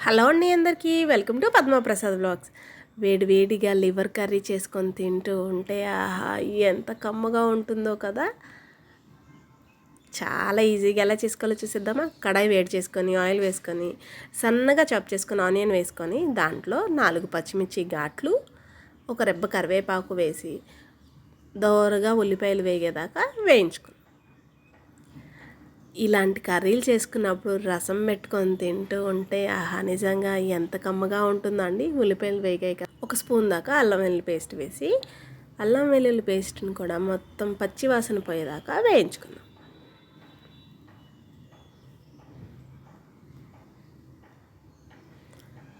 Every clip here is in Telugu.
హలో అండి అందరికీ వెల్కమ్ టు పద్మప్రసాద్ బ్లాగ్స్. వేడి వేడిగా లివర్ కర్రీ చేసుకొని తింటూ ఉంటే ఆహా ఎంత కమ్మగా ఉంటుందో కదా. చాలా ఈజీగా ఎలా చేసుకోవాలో చూసిద్దామా? కడాయి వేడి చేసుకొని ఆయిల్ వేసుకొని సన్నగా చాప్ చేసుకొని ఆనియన్ వేసుకొని దాంట్లో నాలుగు పచ్చిమిర్చి ఘాట్లు ఒక రెబ్బ కరివేపాకు వేసి దోరగా ఉల్లిపాయలు వేగేదాకా వేయించుకుని ఇలాంటి కర్రీలు చేసుకున్నప్పుడు రసం పెట్టుకొని తింటూ ఉంటే ఆహా నిజంగా ఎంత కమ్మగా ఉంటుందండి. ఉల్లిపాయలు వేగాక ఒక స్పూన్ దాకా అల్లం వెల్లుల్లి పేస్ట్ వేసి అల్లం వెల్లుల్లి పేస్ట్ని కూడా మొత్తం పచ్చి వాసన పోయేదాకా వేయించుకుందాం.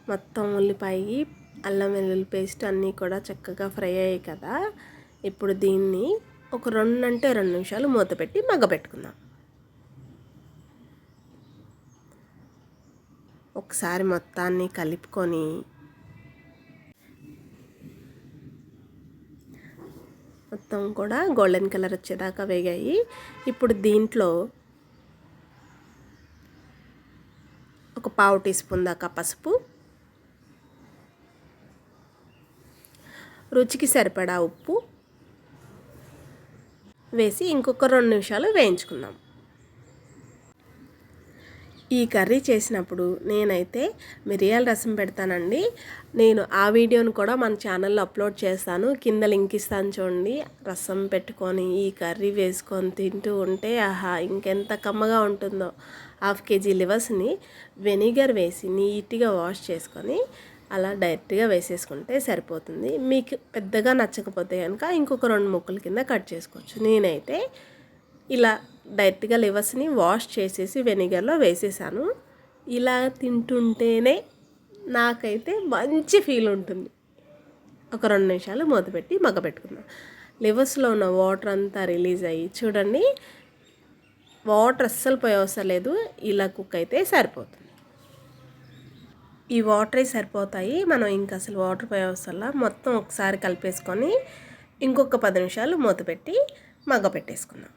మొత్తం ఉల్లిపాయ అల్లం వెల్లుల్లి పేస్ట్ అన్నీ కూడా చక్కగా ఫ్రై అయ్యాయి కదా. ఇప్పుడు దీన్ని ఒక రెండు అంటే రెండు నిమిషాలు మూత పెట్టి మగ్గపెట్టుకుందాం. ఒకసారి మొత్తాన్ని కలుపుకొని మొత్తం కూడా గోల్డెన్ కలర్ వచ్చేదాకా వేగాయి. ఇప్పుడు దీంట్లో ఒక పావు టీ స్పూన్ దాకా పసుపు. రుచికి సరిపడా ఉప్పు వేసి ఇంకొక రెండు నిమిషాలు వేయించుకుందాం. ఈ కర్రీ చేసినప్పుడు నేనైతే మిరియాల రసం పెడతానండి. నేను ఆ వీడియోను కూడా మన ఛానల్లో అప్లోడ్ చేస్తాను. కింద లింక్ ఇస్తాను చూడండి. రసం పెట్టుకొని ఈ కర్రీ వేసుకొని తింటూ ఉంటే ఆహా ఇంకెంత కమ్మగా ఉంటుందో. హాఫ్ కేజీ లివర్స్ని వెనిగర్ వేసి నీట్గా వాష్ చేసుకొని అలా డైరెక్ట్గా వేసేసుకుంటే సరిపోతుంది. మీకు పెద్దగా నచ్చకపోతే కనుక ఇంకొక రెండు ముక్కల కింద కట్ చేసుకోవచ్చు. నేనైతే ఇలా డైరెక్ట్గా లివర్స్ని వాష్ చేసేసి వెనిగర్లో వేసేసాను. ఇలా తింటుంటేనే నాకైతే మంచి ఫీల్ ఉంటుంది. ఒక రెండు నిమిషాలు మూతపెట్టి మగ్గపెట్టుకుందాం లివర్స్లో ఉన్న వాటర్ అంతా రిలీజ్ అయ్యి చూడండి వాటర్ అస్సలు పోయవసరం అవసరం లేదు. ఇలా కుక్ అయితే సరిపోతుంది. ఈ వాటరే సరిపోతాయి. మనం ఇంకా అసలు వాటర్ పోయే మొత్తం ఒకసారి కలిపేసుకొని ఇంకొక పది నిమిషాలు మూత పెట్టి మగ్గ పెట్టేసుకుందాం.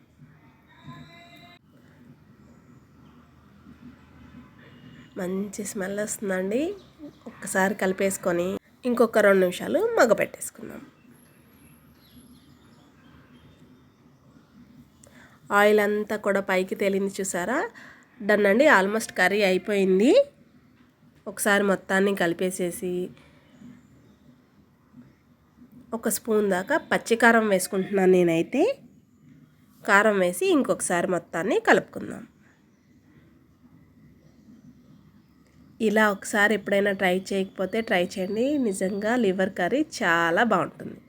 మంచి స్మెల్ వస్తుందండి. ఒక్కసారి కలిపేసుకొని ఇంకొక రెండు నిమిషాలు మగ పెట్టేసుకుందాం ఆయిల్ అంతా కూడా పైకి తేలింది చూసారా? డన్ అండి. ఆల్మోస్ట్ కర్రీ అయిపోయింది. ఒకసారి మొత్తాన్ని కలిపేసేసి ఒక స్పూన్ దాకా పచ్చికారం వేసుకుంటున్నాను నేనైతే. కారం వేసి ఇంకొకసారి మొత్తాన్ని కలుపుకుందాం. ఇలా ఒకసారి ఎప్పుడైనా ట్రై చేయకపోతే ట్రై చేయండి. నిజంగా లివర్ కర్రీ చాలా బాగుంటుంది.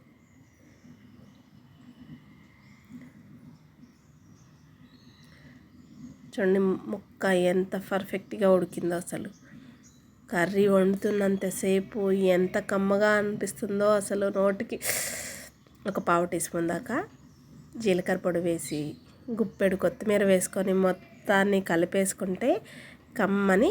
చూడండి ముక్క ఎంత పర్ఫెక్ట్గా ఉడికిందో అసలు. కర్రీ వండుతున్నంతసేపు ఎంత కమ్మగా అనిపిస్తుందో అసలు నోటికి. ఒక పావు టీ స్పూన్ దాకా జీలకర్ర పొడి వేసి గుప్పెడు కొత్తిమీర వేసుకొని మొత్తాన్ని కలిపేసుకుంటే కమ్మని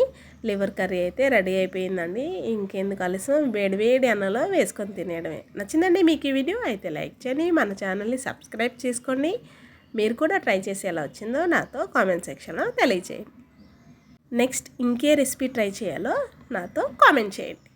లివర్ కర్రీ అయితే రెడీ అయిపోయిందండి. ఇంకెందుకు ఆలస్యం? వేడి వేడి అన్నలో వేసుకొని తినేయడమే. నచ్చిందండి మీకు ఈ వీడియో? అయితే లైక్ చేయండి మన ఛానల్ని సబ్స్క్రైబ్ చేసుకోండి. మీరు కూడా ట్రై చేసి ఎలా వచ్చిందో నాతో కామెంట్ సెక్షన్లో తెలియచేయండి. నెక్స్ట్ ఇంకే రెసిపీ ట్రై చేయాలో నాతో కామెంట్ చేయండి.